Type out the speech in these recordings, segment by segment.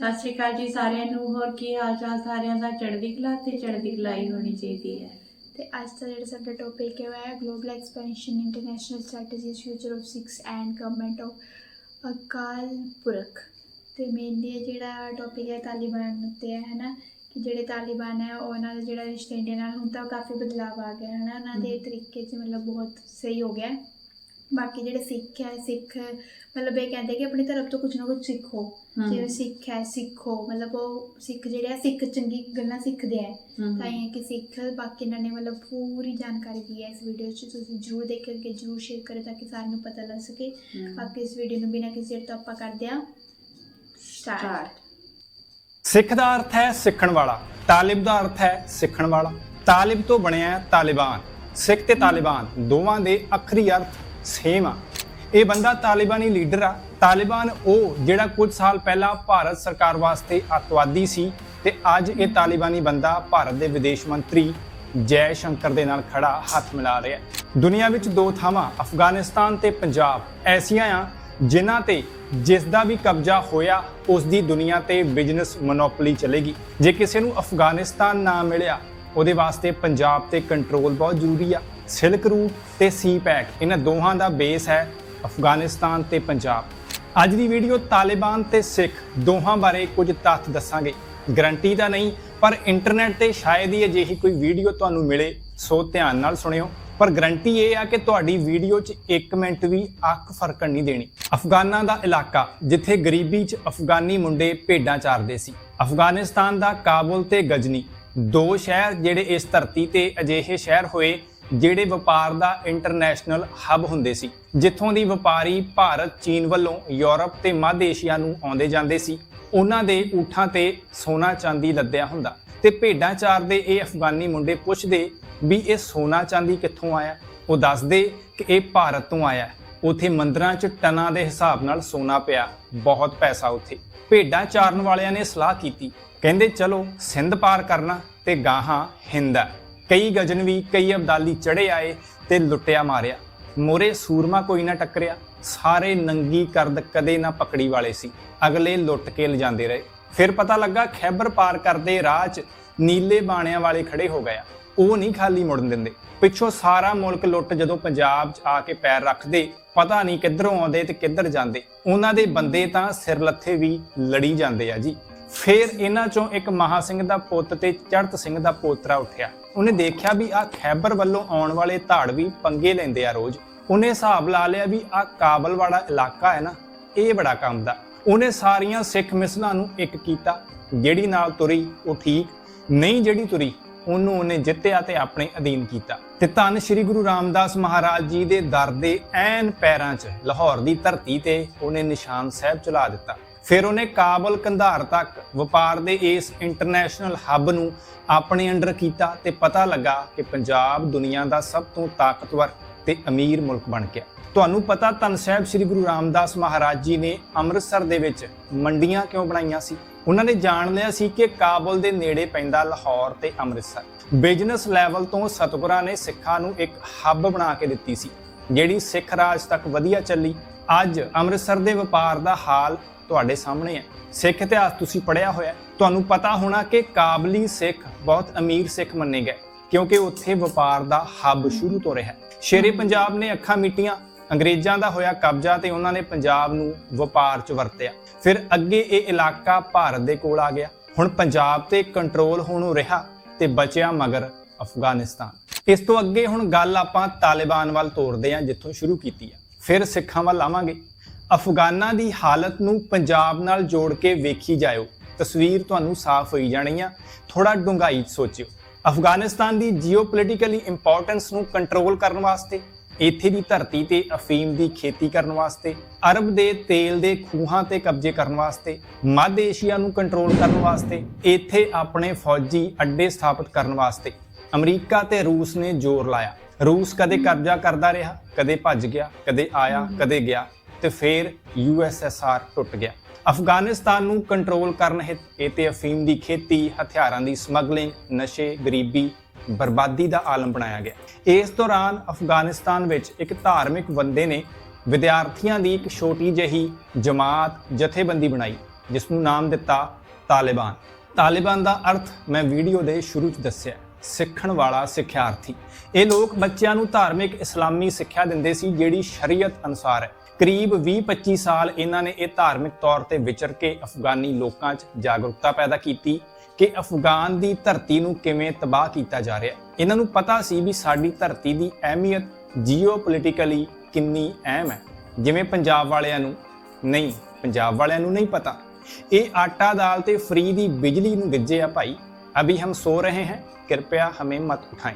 ਸਤਿ ਸ਼੍ਰੀ ਅਕਾਲ ਜੀ ਸਾਰਿਆਂ ਨੂੰ ਹੋਰ ਕੀ ਹਾਲ ਚਾਲ ਸਾਰਿਆਂ ਦਾ? ਚੜ੍ਹਦੀ ਕਲਾ ਤੇ ਚੜ੍ਹਦੀ ਕਲਾਈ ਹੋਣੀ ਚਾਹੀਦੀ ਹੈ। ਤੇ ਅੱਜ ਦਾ ਜਿਹੜਾ ਸਾਡਾ ਟੌਪਿਕ ਹੈ ਉਹ ਹੈ global expansion international strategies future of 6 and government of Akal Purakh. ਤੇ ਮੇਨਲੀ ਜਿਹੜਾ ਟੌਪਿਕ ਹੈ ਤਾਲਿਬਾਨ ਉੱਤੇ ਹੈ ਹਨਾ? ਕਿ ਜਿਹੜੇ ਤਾਲਿਬਾਨ ਹੈ ਉਹ ਉਹਨਾਂ ਦਾ ਜਿਹੜਾ ਰਿਸ਼ਤਾ ਇੰਡੀਆ ਨਾਲ ਹੁਣ ਤਾਂ ਕਾਫੀ ਬਦਲਾਅ ਆ ਗਿਆ ਹਨਾ? ਉਹਨਾਂ ਦੇ। ਤਰੀਕੇ 'ਚ ਮਤਲਬ ਬਹੁਤ ਸਹੀ ਹੋ ਗਿਆ। ਬਾਕੀ ਜਿਹੜੇ ਸਿੱਖ ਹੈ ਸਿੱਖ ਮਤਲਬ ਇਹ ਕਹਿੰਦੇ ਕਿ ਆਪਣੀ ਤਰਫ ਤੋਂ ਕੁਝ ਨਾ ਕੁਝ ਸਿੱਖੋ। ਜਿਵੇਂ ਸਿੱਖ ਹੈ ਸਿੱਖੋ। ਮਤਲਬ ਉਹ ਸਿੱਖ ਜਿਹੜੇ ਆ ਸਿੱਖ ਚੰਗੀ ਗੱਲਾਂ ਸਿੱਖਦੇ ਆ। ਤਾਂ ਇਹ ਕਿ ਸਿੱਖ ਬਾਕੀ ਇਹਨਾਂ ਨੇ ਮਤਲਬ ਪੂਰੀ ਜਾਣਕਾਰੀ ਦੀ ਹੈ ਇਸ ਵੀਡੀਓ 'ਚ। ਤੁਸੀਂ ਜਰੂਰ ਦੇਖਿਓ ਕਿ ਜਰੂਰ ਸ਼ੇਅਰ ਕਰੋ ਤਾਂ ਕਿ ਸਾਰਿਆਂ ਨੂੰ ਪਤਾ ਲੱਗ ਸਕੇ। ਬਾਕੀ ਇਸ ਵੀਡੀਓ ਨੂੰ ਬਿਨਾਂ ਕਿਸੇ ਤੋਂ ਆਪਾਂ ਕਰਦੇ ਹਾਂ। ਸਟਾਰਟ ਸਟਾਰਟ ਸਿੱਖ ਦਾ ਅਰਥ ਹੈ ਸਿੱਖਣ ਵਾਲਾ। ਤਾਲਿਬ ਦਾ ਅਰਥ ਹੈ ਸਿੱਖਣ ਵਾਲਾ। ਤਾਲਿਬ ਤੋਂ ਬਣਿਆ ਹੈ ਤਾਲਿਬਾਨ। ਸਿੱਖ ਤੇ ਤਾਲਿਬਾਨ ਦੋਵਾਂ ਦੇ ਅੱਖਰੀ ਅਰਥ ਸੇਮ ਆ। ਇਹ ਬੰਦਾ ਤਾਲਿਬਾਨੀ ਲੀਡਰ ਆ। ਤਾਲਿਬਾਨ ਉਹ ਜਿਹੜਾ ਕੁਝ ਸਾਲ ਪਹਿਲਾਂ ਭਾਰਤ ਸਰਕਾਰ ਵਾਸਤੇ ਅੱਤਵਾਦੀ ਸੀ ਤੇ ਅੱਜ ਇਹ ਤਾਲਿਬਾਨੀ ਬੰਦਾ ਭਾਰਤ ਦੇ ਵਿਦੇਸ਼ ਮੰਤਰੀ ਜੈ ਸ਼ੰਕਰ ਦੇ ਨਾਲ ਖੜਾ ਹੱਥ ਮਿਲਾ ਰਿਹਾ ਹੈ। ਦੁਨੀਆ ਵਿੱਚ ਦੋ ਥਾਵਾਂ, ਅਫਗਾਨਿਸਤਾਨ ਤੇ ਪੰਜਾਬ, ਐਸੀਆਂ ਆ ਜਿਨ੍ਹਾਂ ਤੇ ਜਿਸ ਦਾ ਵੀ ਕਬਜ਼ਾ ਹੋਇਆ, ਉਸ ਦੀ ਦੁਨੀਆ ਤੇ ਬਿਜ਼ਨਸ ਮੋਨੋਪੋਲੀ ਚਲੇਗੀ। ਜੇ ਕਿਸੇ ਨੂੰ ਅਫਗਾਨਿਸਤਾਨ ਨਾ ਮਿਲਿਆ, ਉਹਦੇ ਵਾਸਤੇ ਪੰਜਾਬ ਤੇ ਕੰਟਰੋਲ ਬਹੁਤ ਜ਼ਰੂਰੀ ਆ। ਸਿਲਕ ਰੂਟ ਤੇ ਸੀ ਪੈਕ, ਇਹਨਾਂ ਦੋਹਾਂ ਦਾ ਬੇਸ ਹੈ ਅਫਗਾਨਿਸਤਾਨ ਤੇ ਪੰਜਾਬ। ਅੱਜ ਦੀ ਵੀਡੀਓ ਤਾਲਿਬਾਨ ਤੇ ਸਿੱਖ ਦੋਹਾਂ ਬਾਰੇ ਕੁਝ ਤੱਥ ਦੱਸਾਂਗੇ। ਗਰੰਟੀ ਤਾਂ ਨਹੀਂ, ਪਰ ਇੰਟਰਨੈਟ ਤੇ ਸ਼ਾਇਦ ਹੀ ਅਜਿਹੀ ਕੋਈ ਵੀਡੀਓ ਤੁਹਾਨੂੰ ਮਿਲੇ, ਸੋ ਧਿਆਨ ਨਾਲ ਸੁਣਿਓ। ਪਰ ਗਰੰਟੀ ਇਹ ਆ ਕਿ ਤੁਹਾਡੀ ਵੀਡੀਓ 'ਚ 1 ਮਿੰਟ ਵੀ ਅੱਖ ਫਰਕਣ ਨਹੀਂ ਦੇਣੀ। ਅਫਗਾਨਾਂ ਦਾ ਇਲਾਕਾ, ਜਿੱਥੇ ਗਰੀਬੀ 'ਚ ਅਫਗਾਨੀ ਮੁੰਡੇ ਭੇਡਾਂ ਚਾਰਦੇ ਸੀ। ਅਫਗਾਨਿਸਤਾਨ ਦਾ ਕਾਬੁਲ ਤੇ ਗਜਨੀ। ਦੋ ਸ਼ਹਿਰ ਜਿਹੜੇ ਇਸ ਧਰਤੀ ਤੇ ਅਜਿਹੇ ਸ਼ਹਿਰ ਹੋਏ ਜਿਹੜੇ ਵਪਾਰ ਦਾ ਇੰਟਰਨੈਸ਼ਨਲ ਹੱਬ ਹੁੰਦੇ ਸੀ, ਜਿੱਥੋਂ ਦੀ ਵਪਾਰੀ ਭਾਰਤ, ਚੀਨ ਵੱਲੋਂ ਯੂਰਪ ਤੇ ਮੱਧ ਏਸ਼ੀਆ ਨੂੰ ਆਉਂਦੇ ਜਾਂਦੇ ਸੀ, ਉਹਨਾਂ ਦੇ ਊਠਾਂ ਤੇ ਸੋਨਾ ਚਾਂਦੀ ਲੱਦਿਆ ਹੁੰਦਾ। ਤੇ ਭੇਡਾਂ ਚਾਰਦੇ ਇਹ ਅਫਗਾਨੀ ਮੁੰਡੇ ਪੁੱਛਦੇ ਵੀ ਇਹ ਸੋਨਾ ਚਾਂਦੀ ਕਿੱਥੋਂ ਆਇਆ? ਉਹ ਦੱਸਦੇ ਕਿ ਇਹ ਭਾਰਤ ਤੋਂ ਆਇਆ। ਹੈ। ਉਥੇ ਮੰਦਰਾਂ 'ਚ ਟਨਾਂ ਦੇ ਹਿਸਾਬ ਨਾਲ ਸੋਨਾ ਪਿਆ, ਬਹੁਤ ਪੈਸਾ ਉੱਥੇ। ਭੇਡਾਂ ਚਾਰਨ ਵਾਲਿਆਂ ਨੇ ਸਲਾਹ ਕੀਤੀ, ਕਹਿੰਦੇ, ਚਲੋ, ਸਿੰਧ ਪਾਰ ਕਰਨਾ ਤੇ ਗਾਹਾਂ ਹਿੰਦ ਹੈ ਕਈ ਗਜਨਵੀ ਕਈ ਅਬਦਾਲੀ ਚੜੇ ਆਏ ਤੇ ਲੁੱਟਿਆ ਮਾਰਿਆ। ਮੋਰੇ ਸੂਰਮਾ ਕੋਈ ਨਾ ਟੱਕਰਿਆ, ਸਾਰੇ ਨੰਗੀ ਕਰਦ ਕਦੇ ਨਾ ਪਕੜੀ ਵਾਲੇ ਸੀ। ਅਗਲੇ ਲੁੱਟ ਕੇ ਲਿਜਾਂਦੇ ਰਹੇ। ਫਿਰ ਪਤਾ ਲੱਗਾ ਖੈਬਰ ਪਾਰ ਕਰਦੇ ਰਾਹ 'ਚ ਨੀਲੇ ਬਾਣਿਆਂ ਵਾਲੇ ਖੜੇ ਹੋ ਗਿਆ ਉਹ ਨਹੀਂ ਖਾਲੀ ਮੁੜਨ ਦਿੰਦੇ। ਪਿੱਛੋਂ ਸਾਰਾ ਮੁਲਕ ਲੁੱਟ ਜਦੋਂ ਪੰਜਾਬ 'ਚ ਆ ਕੇ ਪੈਰ ਰੱਖਦੇ, ਪਤਾ ਨਹੀਂ ਕਿੱਧਰੋਂ ਆਉਂਦੇ ਤੇ ਕਿੱਧਰ ਜਾਂਦੇ। ਉਹਨਾਂ ਦੇ ਬੰਦੇ ਤਾਂ ਸਿਰ ਲੱਥੇ ਵੀ ਲੜੀ ਜਾਂਦੇ ਆ ਜੀ। ਫਿਰ ਇਹਨਾਂ ਚੋਂ ਇੱਕ ਮਹਾ ਸਿੰਘ ਦਾ ਪੁੱਤ ਤੇ ਚੜਤ ਸਿੰਘ ਦਾ ਪੋਤਰਾ ਉੱਠਿਆ। ਉਹਨੇ ਦੇਖਿਆ ਵੀ ਆ ਖੈਬਰ ਵੱਲੋਂ ਆਉਣ ਵਾਲੇ ਧਾੜਵੀ ਪੰਗੇ ਲੈਂਦੇ ਆ ਰੋਜ਼। ਉਹਨੇ ਹਿਸਾਬ ਲਾ ਲਿਆ ਵੀ ਆ ਕਾਬਲ ਵਾਲਾ ਇਲਾਕਾ ਹੈ ਨਾ, ਇਹ ਬੜਾ ਕੰਮ ਦਾ। ਉਹਨੇ ਸਾਰੀਆਂ ਸਿੱਖ ਮਿਸਲਾਂ ਨੂੰ ਇੱਕ ਕੀਤਾ, ਜਿਹੜੀ ਨਾਲ ਤੁਰੀ, ਉਹ ਠੀਕ, ਨਹੀਂ ਜਿਹੜੀ ਤੁਰੀ, ਉਹਨੂੰ ਉਹਨੇ ਜਿੱਤਿਆ ਤੇ ਆਪਣੇ ਅਧੀਨ ਕੀਤਾ। ਤੇ ਧੰਨ ਸ੍ਰੀ ਗੁਰੂ ਰਾਮਦਾਸ ਮਹਾਰਾਜ ਜੀ ਦੇ ਦਰ ਦੇ ਐਨ ਪੈਰਾਂ 'ਚ ਲਾਹੌਰ ਦੀ ਧਰਤੀ ਤੇ ਉਹਨੇ ਨਿਸ਼ਾਨ ਸਾਹਿਬ ਚਲਾ ਦਿੱਤਾ। ਫਿਰ ਉਹਨੇ ਕਾਬਲ ਕੰਧਾਰ ਤੱਕ ਵਪਾਰ ਦੇ ਇਸ ਇੰਟਰਨੈਸ਼ਨਲ ਹੱਬ ਨੂੰ ਆਪਣੇ ਅੰਡਰ ਕੀਤਾ ਤੇ ਪਤਾ ਲੱਗਾ ਕਿ ਪੰਜਾਬ ਦੁਨੀਆ ਦਾ ਸਭ ਤੋਂ ਤਾਕਤਵਰ ਤੇ ਅਮੀਰ ਮੁਲਕ ਬਣ ਗਿਆ। ਤੁਹਾਨੂੰ ਪਤਾ ਧੰਨ ਸਾਹਿਬ ਸ੍ਰੀ ਗੁਰੂ ਰਾਮਦਾਸ ਮਹਾਰਾਜ ਜੀ ਨੇ ਅੰਮ੍ਰਿਤਸਰ ਦੇ ਵਿੱਚ ਮੰਡੀਆਂ ਕਿਉਂ ਬਣਾਈਆਂ ਸੀ? ਉਹਨਾਂ ਨੇ ਜਾਣ ਲਿਆ ਸੀ ਕਿ ਕਾਬਲ ਦੇ ਨੇੜੇ ਪੈਂਦਾ ਲਾਹੌਰ ਤੇ ਅੰਮ੍ਰਿਤਸਰ। ਬਿਜ਼ਨਸ ਲੈਵਲ ਤੋਂ ਸਤਿਗੁਰਾਂ ਨੇ ਸਿੱਖਾਂ ਨੂੰ ਇੱਕ ਹੱਬ ਬਣਾ ਕੇ ਦਿੱਤੀ ਸੀ। ਜਿਹੜੀ ਸਿੱਖ ਰਾਜ ਤੱਕ ਵਧੀਆ ਚੱਲੀ ਅੱਜ ਅੰਮ੍ਰਿਤਸਰ ਦੇ ਵਪਾਰ ਦਾ ਹਾਲ ਤੁਹਾਡੇ ਸਾਹਮਣੇ ਹੈ। ਸਿੱਖ ਇਤਿਹਾਸ ਤੁਸੀਂ ਪੜ੍ਹਿਆ ਹੋਇਆ ਤੁਹਾਨੂੰ ਪਤਾ ਹੋਣਾ ਕਿ ਕਾਬਲੀ ਸਿੱਖ ਬਹੁਤ ਅਮੀਰ ਸਿੱਖ ਮੰਨੇ ਗਏ, ਕਿਉਂਕਿ ਉੱਥੇ ਵਪਾਰ ਦਾ ਹੱਬ ਸ਼ੁਰੂ ਤੋਂ ਰਿਹਾ ਸ਼ੇਰੇ ਪੰਜਾਬ ਨੇ ਅੱਖਾਂ ਮੀਟੀਆਂ, ਅੰਗਰੇਜ਼ਾਂ ਦਾ ਹੋਇਆ ਕਬਜ਼ਾ ਤੇ ਉਹਨਾਂ ਨੇ ਪੰਜਾਬ ਨੂੰ ਵਪਾਰ 'ਚ ਵਰਤਿਆ। ਫਿਰ ਅੱਗੇ ਇਹ ਇਲਾਕਾ ਭਾਰਤ ਦੇ ਕੋਲ ਆ ਗਿਆ। ਹੁਣ ਪੰਜਾਬ ਤੇ ਕੰਟਰੋਲ ਹੋਣੋਂ ਰਿਹਾ ਤੇ ਬਚਿਆ ਮਗਰ ਅਫਗਾਨਿਸਤਾਨ। ਇਸ ਤੋਂ ਅੱਗੇ ਹੁਣ ਗੱਲ ਆਪਾਂ ਤਾਲਿਬਾਨ ਵੱਲ ਤੋਰਦੇ ਹਾਂ, ਜਿੱਥੋਂ ਸ਼ੁਰੂ ਕੀਤੀ ਹੈ। ਫਿਰ ਸਿੱਖਾਂ ਵੱਲ ਆਵਾਂਗੇ। ਅਫਗਾਨਾਂ ਦੀ ਹਾਲਤ ਨੂੰ ਪੰਜਾਬ ਨਾਲ ਜੋੜ ਕੇ ਵੇਖੀ ਜਾਇਓ। ਤਸਵੀਰ ਤੁਹਾਨੂੰ ਸਾਫ਼ ਹੋਈ ਜਾਣੀ ਆ ਥੋੜਾ ਡੂੰਘਾਈ ਸੋਚਿਓ। ਅਫਗਾਨਿਸਤਾਨ ਦੀ ਜੀਓਪੋਲਿਟੀਕਲੀ ਇੰਪੋਰਟੈਂਸ ਨੂੰ ਕੰਟਰੋਲ ਕਰਨ ਵਾਸਤੇ, ਇੱਥੇ ਦੀ ਧਰਤੀ ਤੇ ਅਫੀਮ ਦੀ ਖੇਤੀ ਕਰਨ ਵਾਸਤੇ, ਅਰਬ ਦੇ ਤੇਲ ਦੇ ਖੂਹਾਂ ਤੇ ਕਬਜ਼ੇ ਕਰਨ ਵਾਸਤੇ, ਮੱਧ ਏਸ਼ੀਆ ਨੂੰ ਕੰਟਰੋਲ ਕਰਨ ਵਾਸਤੇ, ਇੱਥੇ ਆਪਣੇ ਫੌਜੀ ਅੱਡੇ ਸਥਾਪਿਤ ਕਰਨ ਵਾਸਤੇ, ਅਮਰੀਕਾ ਤੇ ਰੂਸ ਨੇ ਜ਼ੋਰ ਲਾਇਆ। ਰੂਸ ਕਦੇ ਕਬਜ਼ਾ ਕਰਦਾ ਰਿਹਾ ਕਦੇ ਭੱਜ ਗਿਆ ਕਦੇ ਆਇਆ ਕਦੇ ਗਿਆ ਤੇ ਫਿਰ ਯੂਐਸਐਸਆਰ ਟੁੱਟ ਗਿਆ। ਅਫਗਾਨਿਸਤਾਨ ਨੂੰ ਕੰਟਰੋਲ ਕਰਨ ਹਿੱਤ ਇਹ ਤੇ ਅਫੀਮ ਦੀ ਖੇਤੀ ਹਥਿਆਰਾਂ ਦੀ ਸਮਗਲਿੰਗ ਨਸ਼ੇ ਗਰੀਬੀ ਬਰਬਾਦੀ ਦਾ ਆਲਮ ਬਣਾਇਆ ਗਿਆ। ਇਸ ਦੌਰਾਨ ਅਫਗਾਨਿਸਤਾਨ ਵਿੱਚ ਇੱਕ ਧਾਰਮਿਕ ਬੰਦੇ ਨੇ ਵਿਦਿਆਰਥੀਆਂ ਦੀ ਇੱਕ ਛੋਟੀ ਜਿਹੀ ਜਮਾਤ ਜਥੇਬੰਦੀ ਬਣਾਈ ਜਿਸ ਨੂੰ ਨਾਮ ਦਿੱਤਾ ਤਾਲਿਬਾਨ। ਤਾਲਿਬਾਨ ਦਾ ਅਰਥ ਮੈਂ ਵੀਡੀਓ ਦੇ ਸ਼ੁਰੂ 'ਚ ਦੱਸਿਆ। ਸਿੱਖਣ ਵਾਲਾ ਸਿੱਖਿਆਰਥੀ। ਇਹ ਲੋਕ ਬੱਚਿਆਂ ਨੂੰ ਧਾਰਮਿਕ ਇਸਲਾਮੀ ਸਿੱਖਿਆ ਦਿੰਦੇ ਸੀ, ਜਿਹੜੀ ਸ਼ਰੀਅਤ ਅਨੁਸਾਰ ਹੈ। ਕਰੀਬ 20-25 ਸਾਲ ਇਹਨਾਂ ਨੇ ਇਹ ਧਾਰਮਿਕ ਤੌਰ ਤੇ ਵਿਚਰ ਕੇ ਅਫਗਾਨੀ ਲੋਕਾਂ 'ਚ ਜਾਗਰੂਕਤਾ ਪੈਦਾ ਕੀਤੀ ਕਿ ਅਫਗਾਨ ਦੀ ਧਰਤੀ ਨੂੰ ਕਿਵੇਂ ਤਬਾਹ ਕੀਤਾ ਜਾ ਰਿਹਾ ਇਹਨਾਂ ਨੂੰ ਪਤਾ ਸੀ ਵੀ ਸਾਡੀ ਧਰਤੀ ਦੀ ਅਹਿਮੀਅਤ ਜੀਓਪੋਲਿਟਿਕਲੀ ਕਿੰਨੀ ਅਹਿਮ ਹੈ। ਜਿਵੇਂ ਪੰਜਾਬ ਵਾਲਿਆਂ ਨੂੰ ਨਹੀਂ, ਪੰਜਾਬ ਵਾਲਿਆਂ ਨੂੰ ਨਹੀਂ ਪਤਾ। ਇਹ ਆਟਾ ਦਾਲ ਤੇ ਫ੍ਰੀ ਦੀ ਬਿਜਲੀ ਨੂੰ ਗਿੱਜੇ ਆ ਭਾਈ। ਅਭੀ ਹਮ ਸੋ ਰਹੇ हैं ਕਿਰਪਿਆ ਹਮੇ ਮਤ ਉਠਾएं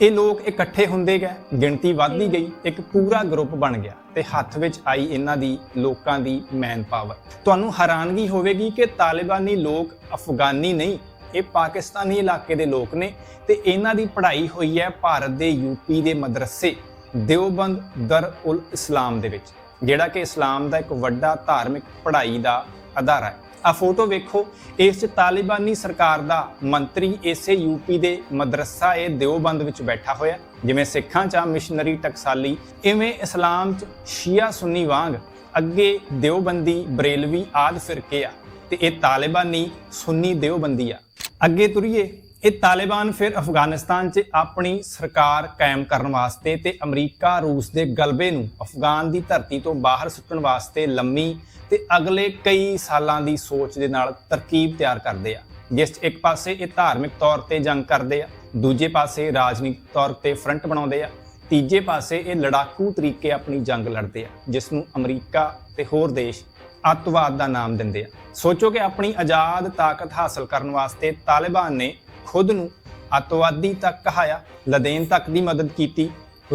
ਇਹ ਲੋਕ ਇਕੱਠੇ ਹੁੰਦੇ ਗਏ ਗਿਣਤੀ ਵੱਧਦੀ ਗਈ ਇੱਕ ਪੂਰਾ ਗਰੁੱਪ ਬਣ ਗਿਆ ਤੇ ਹੱਥ ਵਿੱਚ ਆਈ ਇਹਨਾਂ ਦੀ ਲੋਕਾਂ ਦੀ ਮੈਨ ਪਾਵਰ ਤੁਹਾਨੂੰ ਹੈਰਾਨਗੀ ਹੋਵੇਗੀ ਕਿ ਤਾਲਿਬਾਨੀ ਲੋਕ ਅਫਗਾਨੀ ਨਹੀਂ ਇਹ ਪਾਕਿਸਤਾਨੀ ਇਲਾਕੇ ਦੇ ਲੋਕ ਨੇ ਤੇ ਇਹਨਾਂ ਦੀ ਪੜ੍ਹਾਈ ਹੋਈ ਹੈ ਭਾਰਤ ਦੇ ਯੂਪੀ ਦੇ ਮਦਰਸੇ ਦਿਓਬੰਦ ਦਰ ਉਲ ਇਸਲਾਮ ਦੇ ਵਿੱਚ ਜਿਹੜਾ ਕਿ ਇਸਲਾਮ ਦਾ ਇੱਕ ਵੱਡਾ ਧਾਰਮਿਕ ਪੜ੍ਹਾਈ ਦਾ ਅਦਾਰਾ ਹੈ ਆ ਫੋਟੋ ਵੇਖੋ, ਇਸ 'ਚ ਤਾਲਿਬਾਨੀ ਸਰਕਾਰ ਦਾ ਮੰਤਰੀ ਇਸੇ ਯੂਪੀ ਦੇ ਮਦਰਸਾ ਏ ਦਿਓਬੰਦ ਵਿੱਚ ਬੈਠਾ ਹੋਇਆ। ਜਿਵੇਂ ਸਿੱਖਾਂ 'ਚ ਆ ਮਿਸ਼ਨਰੀ ਟਕਸਾਲੀ, ਇਵੇਂ ਇਸਲਾਮ 'ਚ ਸ਼ੀਆ ਸੁੰਨੀ ਵਾਂਗ ਅੱਗੇ ਦਿਓਬੰਦੀ, ਬਰੇਲਵੀ ਆਦ ਫਿਰਕੇ ਆ ਤੇ ਇਹ ਤਾਲਿਬਾਨੀ ਸੁੰਨੀ ਦਿਓਬੰਦੀ ਆ। ਅੱਗੇ ਤੁਰੀਏ। ਇਹ ਤਾਲਿਬਾਨ ਫਿਰ ਅਫਗਾਨਿਸਤਾਨ 'ਚ ਆਪਣੀ ਸਰਕਾਰ ਕਾਇਮ ਕਰਨ ਵਾਸਤੇ ਤੇ ਅਮਰੀਕਾ, ਰੂਸ ਦੇ ਗਲਬੇ ਨੂੰ ਅਫਗਾਨ ਦੀ ਧਰਤੀ ਤੋਂ ਬਾਹਰ ਸੁੱਟਣ ਵਾਸਤੇ ਲੰਮੀ ਤੇ ਅਗਲੇ ਕਈ ਸਾਲਾਂ ਦੀ ਸੋਚ ਦੇ ਨਾਲ ਤਰਕੀਬ ਤਿਆਰ ਕਰਦੇ ਆ। ਜਿਸ 'ਚ ਇੱਕ ਪਾਸੇ ਇਹ ਧਾਰਮਿਕ ਤੌਰ ਤੇ ਜੰਗ ਕਰਦੇ ਆ, ਦੂਜੇ ਪਾਸੇ ਰਾਜਨੀਤਿਕ ਤੌਰ ਤੇ ਫਰੰਟ ਬਣਾਉਂਦੇ ਆ, ਤੀਜੇ ਪਾਸੇ ਇਹ ਲੜਾਕੂ ਤਰੀਕੇ ਆਪਣੀ ਜੰਗ ਲੜਦੇ ਆ, ਜਿਸ ਨੂੰ ਅਮਰੀਕਾ ਤੇ ਹੋਰ ਦੇਸ਼ ਅੱਤਵਾਦ ਦਾ ਨਾਮ ਦਿੰਦੇ ਆ। ਸੋਚੋ ਕਿ ਆਪਣੀ ਆਜ਼ਾਦ ਤਾਕਤ ਹਾਸਲ ਕਰਨ ਵਾਸਤੇ ਤਾਲਿਬਾਨ ਨੇ ਖੁਦ ਨੂੰ ਅੱਤਵਾਦੀ ਤੱਕ ਕਹਾਇਆ, ਲਦੇਨ ਤੱਕ ਦੀ ਮਦਦ ਕੀਤੀ,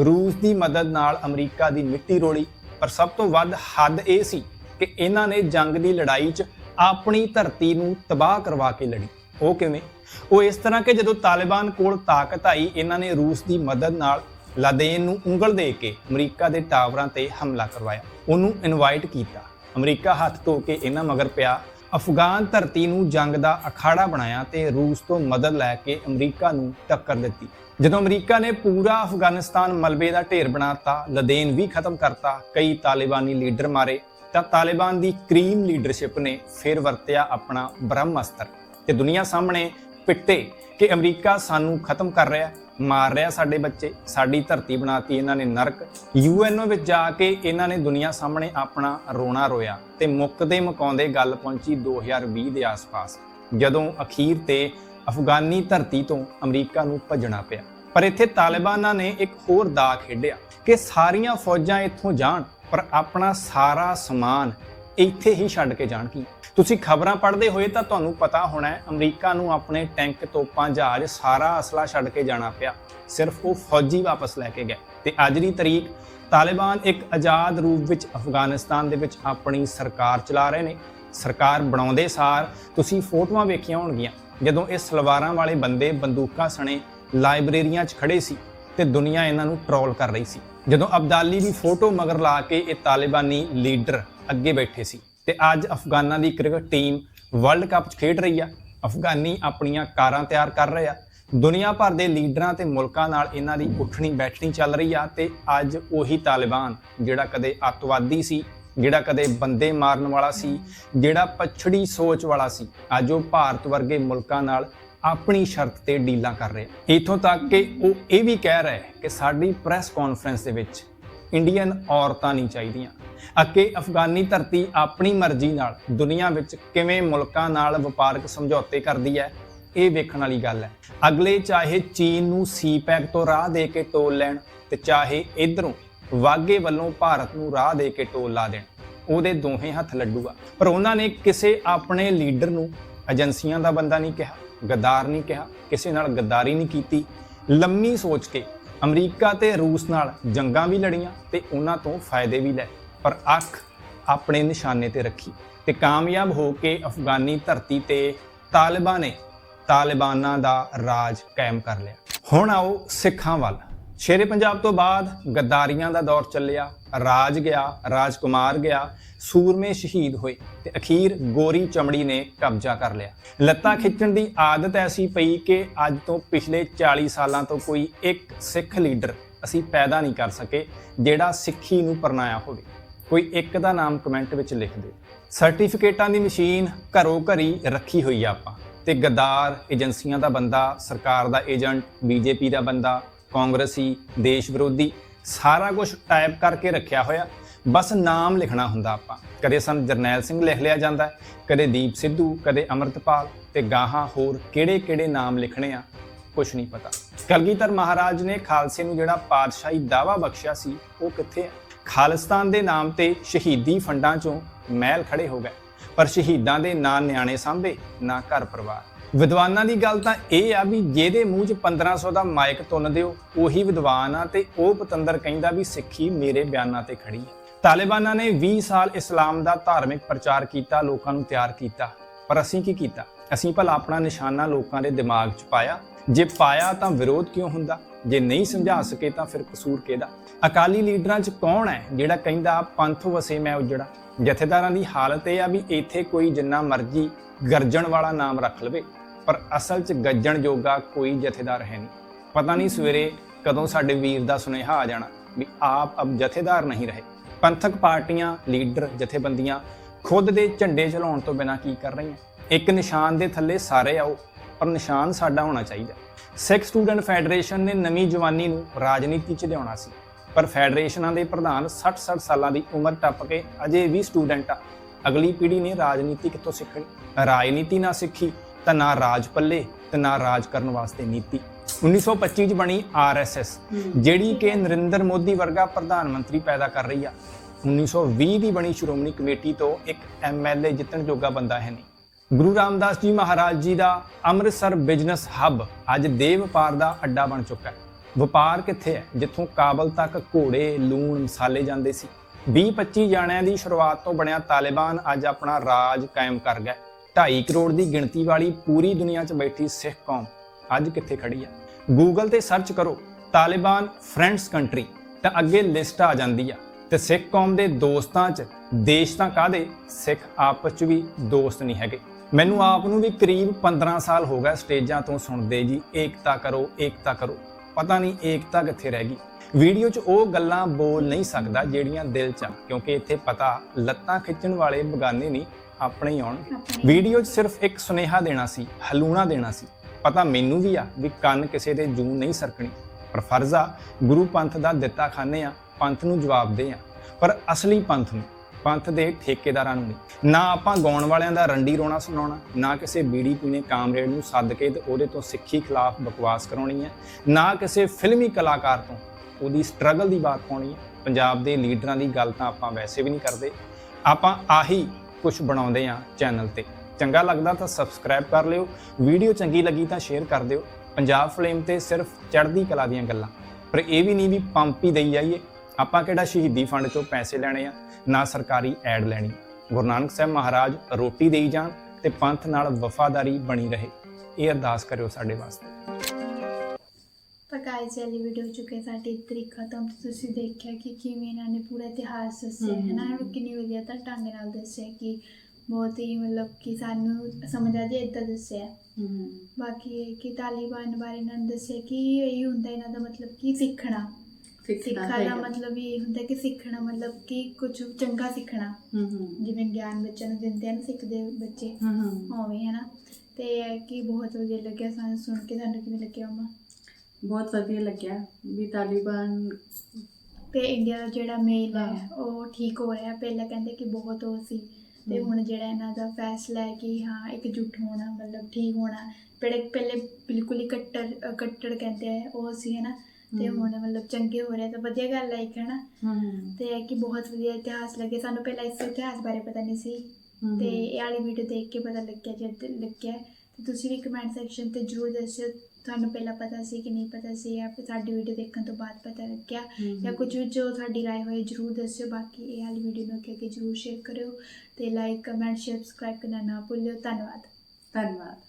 ਰੂਸ ਦੀ ਮਦਦ ਨਾਲ ਅਮਰੀਕਾ ਦੀ ਮਿੱਟੀ ਰੋਲੀ। ਪਰ ਸਭ ਤੋਂ ਵੱਧ ਹੱਦ ਇਹ ਸੀ ਕਿ ਇਹਨਾਂ ਨੇ ਜੰਗ ਦੀ ਲੜਾਈ 'ਚ ਆਪਣੀ ਧਰਤੀ ਨੂੰ ਤਬਾਹ ਕਰਵਾ ਕੇ ਲੜੀ। ਉਹ ਕਿਵੇਂ? ਉਹ ਇਸ ਤਰ੍ਹਾਂ ਕਿ ਜਦੋਂ ਤਾਲਿਬਾਨ ਕੋਲ ਤਾਕਤ ਆਈ, ਇਹਨਾਂ ਨੇ ਰੂਸ ਦੀ ਮਦਦ ਨਾਲ ਲਾਦੇਨ ਨੂੰ ਉਂਗਲ ਦੇ ਕੇ ਅਮਰੀਕਾ ਦੇ ਟਾਵਰਾਂ ਤੇ ਹਮਲਾ ਕਰਵਾਇਆ। ਉਹਨੂੰ ਇਨਵਾਈਟ ਕੀਤਾ। ਅਮਰੀਕਾ ਹੱਥ ਧੋ ਕੇ ਇਹਨਾਂ ਮਗਰ ਪਿਆ। ਅਫਗਾਨ ਧਰਤੀ ਨੂੰ ਜੰਗ ਦਾ ਅਖਾੜਾ ਬਣਾਇਆ ਤੇ ਰੂਸ ਤੋਂ ਮਦਦ ਲੈ ਕੇ ਅਮਰੀਕਾ ਨੂੰ ਟੱਕਰ ਦਿੱਤੀ। ਜਦੋਂ ਅਮਰੀਕਾ ਨੇ ਪੂਰਾ ਅਫਗਾਨਿਸਤਾਨ ਮਲਬੇ ਦਾ ਢੇਰ ਬਣਾਤਾ, ਲਦੇਨ ਵੀ ਖਤਮ ਕਰਤਾ, ਕਈ ਤਾਲਿਬਾਨੀ ਲੀਡਰ ਮਾਰੇ, ਤਾਂ ਤਾਲਿਬਾਨ ਦੀ ਕਰੀਮ ਲੀਡਰਸ਼ਿਪ ਨੇ ਫਿਰ ਵਰਤਿਆ ਆਪਣਾ ਬ੍ਰਹਮ ਅਸਤਰ ਤੇ ਦੁਨੀਆ ਸਾਹਮਣੇ ਪਿੱਟੇ ਕਿ ਅਮਰੀਕਾ ਸਾਨੂੰ ਖਤਮ ਕਰ ਰਿਹਾ ਮਾਰ ਰਿਹਾ ਸਾਡੇ ਬੱਚੇ, ਸਾਡੀ ਧਰਤੀ ਬਣਾਤੀ ਇਹਨਾਂ ਨੇ ਨਰਕ। ਯੂਐਨਓ ਵਿੱਚ ਜਾ ਕੇ ਇਹਨਾਂ ਨੇ ਦੁਨੀਆ ਸਾਹਮਣੇ ਆਪਣਾ ਰੋਣਾ ਰੋਇਆ ਤੇ ਮੁੱਕਦੇ ਮੁਕਾਉਂਦੇ ਗੱਲ ਪਹੁੰਚੀ 2020 ਦੇ ਆਸ-ਪਾਸ, ਜਦੋਂ ਅਖੀਰ ਤੇ ਅਫਗਾਨੀ ਧਰਤੀ ਤੋਂ ਅਮਰੀਕਾ ਨੂੰ ਭੱਜਣਾ ਪਿਆ। ਪਰ ਇੱਥੇ ਤਾਲਿਬਾਨਾਂ ਨੇ ਇੱਕ ਹੋਰ ਦਾ ਖੇਡਿਆ ਕਿ ਸਾਰੀਆਂ ਫੌਜਾਂ ਇੱਥੋਂ ਜਾਣ, ਪਰ ਆਪਣਾ ਸਾਰਾ ਸਮਾਨ ਇੱਥੇ ਹੀ ਛੱਡ ਕੇ ਜਾਣ ਕੀ? ਤੁਸੀਂ ਖਬਰਾਂ ਪੜ੍ਹਦੇ ਹੋਏ ਤਾਂ ਤੁਹਾਨੂੰ ਪਤਾ ਹੋਣਾ ਹੈ, ਅਮਰੀਕਾ ਨੂੰ ਆਪਣੇ ਟੈਂਕ ਤੋਪਾਂ, ਜਹਾਜ਼ ਸਾਰਾ ਅਸਲਾ ਛੱਡ ਕੇ ਜਾਣਾ ਪਿਆ। ਸਿਰਫ ਉਹ ਫੌਜੀ ਵਾਪਸ ਲੈ ਕੇ ਗਏ। ਤੇ ਅੱਜ ਦੀ ਤਰੀਕ, ਤਾਲਿਬਾਨ ਇੱਕ ਆਜ਼ਾਦ ਰੂਪ ਵਿੱਚ ਅਫਗਾਨਿਸਤਾਨ ਦੇ ਵਿੱਚ ਆਪਣੀ ਸਰਕਾਰ ਚਲਾ ਰਹੇ ਨੇ। ਸਰਕਾਰ ਬਣਾਉਂਦੇ ਸਾਰ ਤੁਸੀਂ ਫੋਟੋਆਂ ਵੇਖੀਆਂ ਹੋਣਗੀਆਂ, ਜਦੋਂ ਇਹ ਸਲਵਾਰਾਂ ਵਾਲੇ ਬੰਦੇ ਬੰਦੂਕਾਂ ਸਣੇ ਲਾਇਬ੍ਰੇਰੀਆਂ 'ਚ ਖੜੇ ਸੀ ਤੇ ਦੁਨੀਆ ਇਹਨਾਂ ਨੂੰ ਟਰੋਲ ਕਰ ਰਹੀ ਸੀ। ਜਦੋਂ ਅਬਦਾਲੀ ਦੀ ਫੋਟੋ ਮਗਰ ਲਾ ਕੇ ਇਹ ਤਾਲਿਬਾਨੀ ਲੀਡਰ ਅੱਗੇ ਬੈਠੇ ਸੀ। ਤੇ ਅੱਜ ਅਫਗਾਨਾਂ ਦੀ ਕ੍ਰਿਕਟ ਟੀਮ ਵਰਲਡ ਕੱਪ 'ਚ ਖੇਡ ਰਹੀ ਆ। ਅਫਗਾਨੀ ਆਪਣੀਆਂ ਕਾਰਾਂ ਤਿਆਰ ਕਰ ਰਹੇ ਆ। ਦੁਨੀਆ ਭਰ ਦੇ ਲੀਡਰਾਂ ਤੇ ਮੁਲਕਾਂ ਨਾਲ ਇਹਨਾਂ ਦੀ ਉੱਠਣੀ ਬੈਠਣੀ ਚੱਲ ਰਹੀ ਆ ਤੇ ਅੱਜ ਉਹੀ ਤਾਲਿਬਾਨ, ਜਿਹੜਾ ਕਦੇ ਅੱਤਵਾਦੀ ਸੀ, ਜਿਹੜਾ ਕਦੇ ਬੰਦੇ ਮਾਰਨ ਵਾਲਾ ਸੀ, ਜਿਹੜਾ ਪਛੜੀ ਸੋਚ ਵਾਲਾ ਸੀ, ਅੱਜ ਉਹ ਭਾਰਤ ਵਰਗੇ ਮੁਲਕਾਂ ਨਾਲ ਆਪਣੀ ਸ਼ਰਤ ਤੇ ਡੀਲਾਂ ਕਰ ਰਿਹਾ ਇਥੋਂ ਤੱਕ ਕਿ ਉਹ ਇਹ ਵੀ ਕਹਿ ਰਿਹਾ ਹੈ ਕਿ ਸਾਡੀ ਪ੍ਰੈਸ ਕਾਨਫਰੰਸ ਦੇ ਵਿੱਚ ਇੰਡੀਅਨ ਔਰਤਾਂ ਨਹੀਂ ਚਾਹੀਦੀਆਂ। ਅੱਗੇ ਅਫਗਾਨੀ ਧਰਤੀ ਆਪਣੀ ਮਰਜ਼ੀ ਨਾਲ ਦੁਨੀਆ ਵਿੱਚ ਕਿਵੇਂ ਮੁਲਕਾਂ ਨਾਲ ਵਪਾਰਕ ਸਮਝੌਤੇ ਕਰਦੀ ਹੈ, ਇਹ ਵੇਖਣ ਵਾਲੀ ਗੱਲ ਹੈ। ਅਗਲੇ ਚਾਹੇ ਚੀਨ ਨੂੰ ਸੀ ਪੈਕ ਤੋਂ ਰਾਹ ਦੇ ਕੇ ਟੋਲ ਲੈਣ ਤੇ ਚਾਹੇ ਇਧਰੋਂ ਵਾਗੇ ਵੱਲੋਂ ਭਾਰਤ ਨੂੰ ਰਾਹ ਦੇ ਕੇ ਟੋਲ ਲਾ ਦੇਣ, ਉਹਦੇ ਦੋਹੇ ਹੱਥ ਲੱਡੂਗਾ ਪਰ ਉਹਨਾਂ ਨੇ ਕਿਸੇ ਆਪਣੇ ਲੀਡਰ ਨੂੰ ਏਜੰਸੀਆਂ ਦਾ ਬੰਦਾ ਨਹੀਂ ਕਿਹਾ, ਗੱਦਾਰ ਨਹੀਂ ਕਿਹਾ, ਕਿਸੇ ਨਾਲ ਗੱਦਾਰੀ ਨਹੀਂ ਕੀਤੀ। ਲੰਮੀ ਸੋਚ ਕੇ ਅਮਰੀਕਾ ਤੇ ਰੂਸ ਨਾਲ ਜੰਗਾਂ ਵੀ ਲੜੀਆਂ ਤੇ ਉਹਨਾਂ ਤੋਂ ਫਾਇਦੇ ਵੀ ਲਏ। ਪਰ ਅੱਖ ਆਪਣੇ ਨਿਸ਼ਾਨੇ ਤੇ ਰੱਖੀ ਤੇ ਕਾਮਯਾਬ ਹੋ ਕੇ ਅਫਗਾਨੀ ਧਰਤੀ ਤੇ ਤਾਲਿਬਾਨ ਨੇ ਤਾਲਿਬਾਨਾਂ ਦਾ ਰਾਜ ਕਾਇਮ ਕਰ ਲਿਆ। ਹੁਣ ਆਓ ਸਿੱਖਾਂ ਵੱਲ। ਸ਼ੇਰੇ ਪੰਜਾਬ ਤੋਂ ਬਾਅਦ ਗੱਦਾਰੀਆਂ ਦਾ ਦੌਰ ਚੱਲਿਆ, ਰਾਜ ਗਿਆ, ਰਾਜਕੁਮਾਰ ਗਿਆ, ਸੂਰਮੇ ਸ਼ਹੀਦ ਹੋਏ ਤੇ ਅਖੀਰ ਗੋਰੀ ਚਮੜੀ ਨੇ ਕਬਜ਼ਾ ਕਰ ਲਿਆ। ਲੱਤਾਂ ਖਿੱਚਣ ਦੀ ਆਦਤ ਐਸੀ ਪਈ ਕਿ ਅੱਜ ਤੋਂ ਪਿਛਲੇ 40 ਸਾਲਾਂ ਤੋਂ ਕੋਈ ਇੱਕ ਸਿੱਖ ਲੀਡਰ ਅਸੀਂ ਪੈਦਾ ਨਹੀਂ ਕਰ ਸਕੇ ਜਿਹੜਾ ਸਿੱਖੀ ਨੂੰ ਪਰਨਾਇਆ ਹੋਵੇ। ਕੋਈ ਇੱਕ ਦਾ ਨਾਮ ਕਮੈਂਟ ਵਿੱਚ ਲਿਖ ਦਿਓ ਸਰਟੀਫਿਕੇਟਾਂ ਦੀ ਮਸ਼ੀਨ ਘਰੋ ਘਰੀ ਰੱਖੀ ਹੋਈ ਆ ਆਪਾਂ। ਤੇ ਗਦਾਰ ਏਜੰਸੀਆਂ ਦਾ ਬੰਦਾ, ਸਰਕਾਰ ਦਾ ਏਜੰਟ ਬੀਜੇਪੀ ਦਾ ਬੰਦਾ, ਕਾਂਗਰਸੀ, ਦੇਸ਼ ਵਿਰੋਧੀ, ਸਾਰਾ ਕੁਝ ਟਾਈਪ ਕਰਕੇ ਰੱਖਿਆ ਹੋਇਆ। ਬਸ ਨਾਮ ਲਿਖਣਾ ਹੁੰਦਾ ਆਪਾਂ। ਕਦੇ ਸਾਨੂੰ ਜਰਨੈਲ ਸਿੰਘ ਲਿਖ ਲਿਆ ਜਾਂਦਾ ਕਦੇ ਦੀਪ ਸਿੱਧੂ, ਕਦੇ ਅਮਰਤਪਾਲ ਤੇ ਗਾਹਾਂ ਹੋਰ ਕਿਹੜੇ ਕਿਹੜੇ ਨਾਮ ਲਿਖਣੇ ਆ ਕੁਝ ਨਹੀਂ ਪਤਾ। ਕਲਗੀਧਰ ਮਹਾਰਾਜ ਨੇ ਖਾਲਸੇ ਨੂੰ ਜਿਹੜਾ ਪਾਤਸ਼ਾਹੀ ਦਾਵਾ ਬਖਸ਼ਿਆ ਸੀ, ਉਹ ਕਿੱਥੇ ਆ? ਖਾਲਿਸਤਾਨ ਦੇ ਨਾਮ ਤੇ ਸ਼ਹੀਦੀ ਫੰਡਾਂ ਚੋਂ ਮਹਿਲ ਖੜੇ ਹੋ ਗਏ। ਪਰ ਸ਼ਹੀਦਾਂ ਦੇ ਨਾਂ ਨਿਆਣੇ ਸਾਂਭੇ, ਨਾ ਘਰ ਪਰਿਵਾਰ। ਵਿਦਵਾਨਾਂ ਦੀ ਗੱਲ ਤਾਂ ਇਹ ਆ ਵੀ ਜਿਹਦੇ ਮੂੰਹ 'ਚ 1500 ਦਾ ਮਾਈਕ ਤੁੰਨ ਦਿਓ, ਉਹੀ ਵਿਦਵਾਨ ਆ ਤੇ ਉਹ ਪਤੰਦਰ ਕਹਿੰਦਾ ਵੀ ਸਿੱਖੀ ਮੇਰੇ ਬਿਆਨਾਂ ਤੇ ਖੜੀ ਹੈ। ਤਾਲਿਬਾਨਾਂ ਨੇ 20 ਸਾਲ ਇਸਲਾਮ ਦਾ ਧਾਰਮਿਕ ਪ੍ਰਚਾਰ ਕੀਤਾ, ਲੋਕਾਂ ਨੂੰ ਤਿਆਰ ਕੀਤਾ। ਪਰ ਅਸੀਂ ਕੀ ਕੀਤਾ? ਅਸੀਂ ਭਲਾ ਆਪਣਾ ਨਿਸ਼ਾਨਾ ਲੋਕਾਂ ਦੇ ਦਿਮਾਗ 'ਚ ਪਾਇਆ। ਜੇ ਪਾਇਆ ਤਾਂ ਵਿਰੋਧ ਕਿਉਂ ਹੁੰਦਾ? ਜੇ ਨਹੀਂ ਸਮਝਾ ਸਕੇ ਤਾਂ ਫਿਰ ਕਸੂਰ ਕਿਹਦਾ? ਅਕਾਲੀ ਲੀਡਰਾਂ 'ਚ ਕੌਣ ਹੈ ਜਿਹੜਾ ਕਹਿੰਦਾ, ਪੰਥ ਵਸੇ ਮੈਂ ਉਜੜਾ ਜਥੇਦਾਰਾਂ ਦੀ ਹਾਲਤ ਇਹ ਆ ਵੀ ਇੱਥੇ ਕੋਈ ਜਿੰਨਾ ਮਰਜ਼ੀ ਗਰਜਣ ਵਾਲਾ ਨਾਮ ਰੱਖ ਲਵੇ, ਪਰ ਅਸਲ 'ਚ ਗੱਜਣ ਜੋਗਾ ਕੋਈ ਜਥੇਦਾਰ ਹੈ ਨਹੀਂ। ਪਤਾ ਨਹੀਂ ਸਵੇਰੇ ਕਦੋਂ ਸਾਡੇ ਵੀਰ ਦਾ ਸੁਨੇਹਾ ਆ ਜਾਣਾ ਵੀ ਆਪ ਅਬ ਜਥੇਦਾਰ ਨਹੀਂ ਰਹੇ। ਪੰਥਕ ਪਾਰਟੀਆਂ, ਲੀਡਰ, ਜਥੇਬੰਦੀਆਂ ਖੁਦ ਦੇ ਝੰਡੇ ਚਲਾਉਣ ਤੋਂ ਬਿਨਾਂ ਕੀ ਕਰ ਰਹੀਆਂ? ਇੱਕ ਨਿਸ਼ਾਨ ਦੇ ਥੱਲੇ ਸਾਰੇ ਆਓ, ਪਰ ਨਿਸ਼ਾਨ ਸਾਡਾ ਹੋਣਾ ਚਾਹੀਦਾ। ਸਿੱਖ ਸਟੂਡੈਂਟ ਫੈਡਰੇਸ਼ਨ ਨੇ ਨਵੀਂ ਜਵਾਨੀ ਨੂੰ ਰਾਜਨੀਤੀ 'ਚ ਲਿਆਉਣਾ ਸੀ। ਪਰ ਫੈਡਰੇਸ਼ਨਾਂ ਦੇ ਪ੍ਰਧਾਨ 60-60 ਸਾਲਾਂ ਦੀ ਉਮਰ ਟੱਪ ਕੇ ਅਜੇ ਵੀ ਸਟੂਡੈਂਟ ਆ। ਅਗਲੀ ਪੀੜ੍ਹੀ ਨੇ ਰਾਜਨੀਤੀ ਕਿੱਥੋਂ ਸਿੱਖਣੀ? ਰਾਜਨੀਤੀ ਨਾ ਸਿੱਖੀ ਤਾਂ ਨਾ ਰਾਜ ਪੱਲੇ ਤੇ ਨਾ ਰਾਜ ਕਰਨ ਵਾਸਤੇ ਨੀਤੀ। 1925 ਚ ਬਣੀ ਆਰਐਸਐਸ ਜਿਹੜੀ ਕਿ ਨਰਿੰਦਰ ਮੋਦੀ ਵਰਗਾ ਪ੍ਰਧਾਨ ਮੰਤਰੀ ਪੈਦਾ ਕਰ ਰਹੀ ਆ। 1920 ਦੀ ਬਣੀ ਸ਼੍ਰੋਮਣੀ ਕਮੇਟੀ ਤੋਂ ਇੱਕ ਐਮਐਲਏ ਜਿੱਤਣ ਜੋਗਾ ਬੰਦਾ ਹੈ ਨਹੀਂ। ਗੁਰੂ ਰਾਮਦਾਸ ਜੀ ਮਹਾਰਾਜ ਜੀ ਦਾ ਅੰਮ੍ਰਿਤਸਰ ਬਿਜ਼ਨਸ ਹੱਬ ਅੱਜ ਦੇ ਵਪਾਰ ਦਾ ਅੱਡਾ ਬਣ ਚੁੱਕਾ ਹੈ। ਵਪਾਰ ਕਿੱਥੇ ਹੈ? ਜਿੱਥੋਂ ਕਾਬਲ ਤੱਕ ਘੋੜੇ, ਲੂਣ, ਮਸਾਲੇ ਜਾਂਦੇ ਸੀ। 20-25 ਜਾਣਿਆਂ ਦੀ ਸ਼ੁਰੂਆਤ ਤੋਂ ਬਣਿਆ ਤਾਲਿਬਾਨ ਅੱਜ ਆਪਣਾ ਰਾਜ ਕਾਇਮ ਕਰ ਗਿਆ 2.5 ਕਰੋੜ ਦੀ ਗਿਣਤੀ ਵਾਲੀ ਪੂਰੀ ਦੁਨੀਆ 'ਚ ਬੈਠੀ ਸਿੱਖ ਕੌਮ ਅੱਜ ਕਿੱਥੇ ਖੜੀ ਹੈ? ਗੂਗਲ ਤੇ ਸਰਚ ਕਰੋ, ਤਾਲਿਬਾਨ ਫਰੈਂਡਸ ਕੰਟਰੀ ਤਾਂ ਅੱਗੇ ਲਿਸਟ ਆ ਜਾਂਦੀ ਆ। ਤੇ ਸਿੱਖ ਕੌਮ ਦੇ ਦੋਸਤਾਂ 'ਚ, ਦੇਸ਼ ਤਾਂ ਕਾਦੇ ਸਿੱਖ ਆਪਸ 'ਚ ਵੀ ਦੋਸਤ ਨਹੀਂ ਹੈਗੇ। ਮੈਨੂੰ ਆਪ ਨੂੰ ਵੀ ਕਰੀਬ 15 ਸਾਲ ਹੋ ਗਏ ਸਟੇਜਾਂ ਤੋਂ ਸੁਣਦੇ ਜੀ ਏਕਤਾ ਕਰੋ ਏਕਤਾ ਕਰੋ। ਪਤਾ ਨਹੀਂ ਏਕਤਾ ਕਿੱਥੇ ਰਹਿ ਗਈ। ਵੀਡੀਓ 'ਚ ਉਹ ਗੱਲਾਂ ਬੋਲ ਨਹੀਂ ਸਕਦਾ ਜਿਹੜੀਆਂ ਦਿਲ 'ਚ ਆ ਕਿਉਂਕਿ ਇੱਥੇ ਪਤਾ ਲੱਤਾਂ ਖਿੱਚਣ ਵਾਲੇ ਬਗਾਨੇ ਨਹੀਂ ਆਪਣੇ ਹੀ ਆਉਣਗੇ। ਵੀਡੀਓ 'ਚ ਸਿਰਫ ਇੱਕ ਸੁਨੇਹਾ ਦੇਣਾ ਸੀ ਹਲੂਣਾ ਦੇਣਾ ਸੀ। ਪਤਾ ਮੈਨੂੰ ਵੀ ਆ ਵੀ ਕੰਨ ਕਿਸੇ ਦੇ ਜੂ ਨਹੀਂ ਸਰਕਣੀ। ਪਰ ਫਰਜ਼ ਗੁਰੂ ਪੰਥ ਦਾ ਦਿੱਤਾ ਖਾਨੇ ਆ ਪੰਥ ਨੂੰ ਜਵਾਬ ਦੇ ਆ। ਪਰ ਅਸਲੀ ਪੰਥ ਨੂੰ ਪੰਥ ਦੇ ਠੇਕੇਦਾਰਾਂ ਨੂੰ ਨਹੀਂ। ਨਾ ਆਪਾਂ ਗਾਉਣ ਵਾਲਿਆਂ ਦਾ ਰੰਡੀ ਰੋਣਾ ਸੁਣਾਉਣਾ, ਨਾ ਕਿਸੇ ਬੀੜੀ ਪੀਣੇ ਕਾਮਰੇਡ ਨੂੰ ਸੱਦ ਕੇ ਤੇ ਉਹਦੇ ਤੋਂ ਸਿੱਖੀ ਖਿਲਾਫ ਬਕਵਾਸ ਕਰਾਉਣੀ ਹੈ। ਨਾ ਕਿਸੇ ਫਿਲਮੀ ਕਲਾਕਾਰ ਤੋਂ ਉਹਦੀ ਸਟਰਗਲ ਦੀ ਬਾਤ ਪਾਉਣੀ ਹੈ। ਪੰਜਾਬ ਦੇ ਲੀਡਰਾਂ ਦੀ ਗੱਲ ਤਾਂ ਆਪਾਂ ਵੈਸੇ ਵੀ ਨਹੀਂ ਕਰਦੇ। ਆਪਾਂ ਆਹੀ ਕੁਝ ਬਣਾਉਂਦੇ ਆ ਚੈਨਲ ਤੇ। ਚੰਗਾ ਲੱਗਦਾ ਤਾਂ ਸਬਸਕ੍ਰਾਈਬ ਕਰ ਲਿਓ। ਵੀਡੀਓ ਚੰਗੀ ਲੱਗੀ ਤਾਂ ਸ਼ੇਅਰ ਕਰ ਦਿਓ। ਪੰਜਾਬ ਫਲੇਮ ਤੇ ਸਿਰਫ ਚੜ੍ਹਦੀ ਕਲਾ ਦੀਆਂ ਗੱਲਾਂ। ਪਰ ਇਹ ਵੀ ਨਹੀਂ ਵੀ ਪੰਪ ਹੀ ਦੇਈ ਜਾਈਏ। ਆਪਾਂ ਕਿਹੜਾ ਸ਼ਹੀਦੀ ਫੰਡ ਚੋਂ ਪੈਸੇ ਲੈਣੇ ਆ? ਨਾ ਸਰਕਾਰੀ ਐਡ ਲੈਣੀ। ਗੁਰੂ ਨਾਨਕ ਸਾਹਿਬ ਮਹਾਰਾਜ ਰੋਟੀ ਦੇਈ ਜਾਣ ਤੇ ਪੰਥ ਨਾਲ ਵਫਾਦਾਰੀ ਬਣੀ ਰਹੇ। ਇਹ ਅਰਦਾਸ ਕਰਿਓ ਸਾਡੇ ਵਾਸਤੇ। ਤਾਂ ਗਾਇਸ ਵਾਲੀ ਵੀਡੀਓ ਚੁੱਕੇ ਸਾਡੀ ਤਰੀਕਾ ਤਾਂ ਤੁਸੀਂ ਦੇਖਿਆ ਕਿ ਕਿਵੇਂ ਇਹਨਾਂ ਨੇ ਪੂਰਾ ਇਤਿਹਾਸ ਦੱਸਿਆ। ਹੈ ਨਾ। ਕਿੰਨੀ ਵਧੀਆ ਤਾਂ ਢੰਗ ਨਾਲ ਦੱਸਿਆ ਕਿ ਬਹੁਤ ਹੀ ਮਤਲਬ ਕਿ ਸਾਨੂੰ ਸਮਝ ਆ ਜੇ ਇਦਾਂ ਦੱਸਿਆ। ਬਾਕੀ ਇਹ ਕਿ ਤਾਲਿਬਾਨ ਬਾਰੇ ਇਹਨਾਂ ਨੇ ਦੱਸਿਆ ਕਿ ਇਹ ਹੁੰਦਾ ਇਹਨਾਂ ਦਾ ਮਤਲਬ ਕਿ ਸਿੱਖਣਾ। ਸਿੱਖਾ ਦਾ ਮਤਲਬ ਇਹ ਹੁੰਦਾ ਕਿ ਸਿੱਖਣਾ ਮਤਲਬ ਕਿ ਕੁਝ ਚੰਗਾ ਸਿੱਖਣਾ। ਜਿਵੇਂ ਗਿਆਨ ਬੱਚਿਆਂ ਨੂੰ ਦਿੰਦੇ ਹਨ ਸਿੱਖਦੇ ਬੱਚੇ। ਹਮ ਉਵੇਂ ਹੈ ਨਾ। ਤੇ ਇਹ ਕਿ ਬਹੁਤ ਵਧੀਆ ਲੱਗਿਆ ਸਾਨੂੰ ਸੁਣ ਕੇ। ਤੁਹਾਨੂੰ ਕਿਵੇਂ ਲੱਗਿਆ ਮਾ ਬਹੁਤ ਵਧੀਆ ਲੱਗਿਆ। ਵੀ ਤਾਲਿਬਾਨ ਤੇ ਇੰਡੀਆ ਦਾ ਜਿਹੜਾ ਮੇਲ ਹੈ। ਉਹ ਠੀਕ ਹੋ ਰਿਹਾ। ਪਹਿਲਾਂ ਕਹਿੰਦੇ ਕਿ ਬਹੁਤ ਉਹ ਸੀ। ਤੇ। ਹੁਣ ਜਿਹੜਾ ਇਹਨਾਂ ਦਾ ਫੈਸਲਾ ਹੈ ਕਿ ਹਾਂ ਇਕਜੁੱਟ ਹੋਣਾ ਮਤਲਬ ਠੀਕ ਹੋਣਾ। ਪਹਿਲੇ ਪਹਿਲੇ ਬਿਲਕੁਲ ਹੀ ਕੱਟੜ ਕੱਟੜ ਕਹਿੰਦੇ ਆ ਉਹ ਸੀ ਹੈ ਨਾ। ਤੇ। ਹੁਣ ਮਤਲਬ ਚੰਗੇ ਹੋ ਰਹੇ ਤਾਂ ਵਧੀਆ ਗੱਲ ਹੈ ਇੱਕ ਹੈ ਨਾ ਹਮ। ਤੇ ਇਹ ਕਿ ਬਹੁਤ ਵਧੀਆ ਇਤਿਹਾਸ ਲੱਗੇ। ਸਾਨੂੰ ਪਹਿਲਾਂ ਇਸ ਇਤਿਹਾਸ ਬਾਰੇ ਪਤਾ ਨਹੀਂ ਸੀ। ਤੇ ਇਹ ਵਾਲੀ ਵੀਡੀਓ ਦੇਖ ਕੇ ਪਤਾ ਲੱਗਿਆ ਜਦ ਲੱਗਿਆ। ਤੇ ਤੁਸੀਂ ਵੀ ਕਮੈਂਟ ਸੈਕਸ਼ਨ ਤੇ ਜਰੂਰ ਦੱਸਿਓ ਤੁਹਾਨੂੰ ਪਹਿਲਾਂ ਪਤਾ ਸੀ ਕਿ ਨਹੀਂ ਪਤਾ ਸੀ ਜਾਂ ਸਾਡੀ ਵੀਡੀਓ ਦੇਖਣ ਤੋਂ ਬਾਅਦ ਪਤਾ ਲੱਗਿਆ। ਜਾਂ ਕੁਝ ਵੀ ਜੋ ਤੁਹਾਡੀ ਰਾਏ ਹੋਏ ਜਰੂਰ ਦੱਸਿਓ। ਬਾਕੀ ਇਹ ਵਾਲੀ ਵੀਡੀਓ ਨੂੰ ਅੱਗੇ ਅੱਗੇ ਜਰੂਰ ਸ਼ੇਅਰ ਕਰਿਓ। ਤੇ ਲਾਈਕ ਕਮੈਂਟ ਸ਼ੇਅਰ ਸਬਸਕ੍ਰਾਈਬ ਕਰਨਾ ਨਾ ਭੁੱਲਿਓ। ਧੰਨਵਾਦ। ਧੰਨਵਾਦ।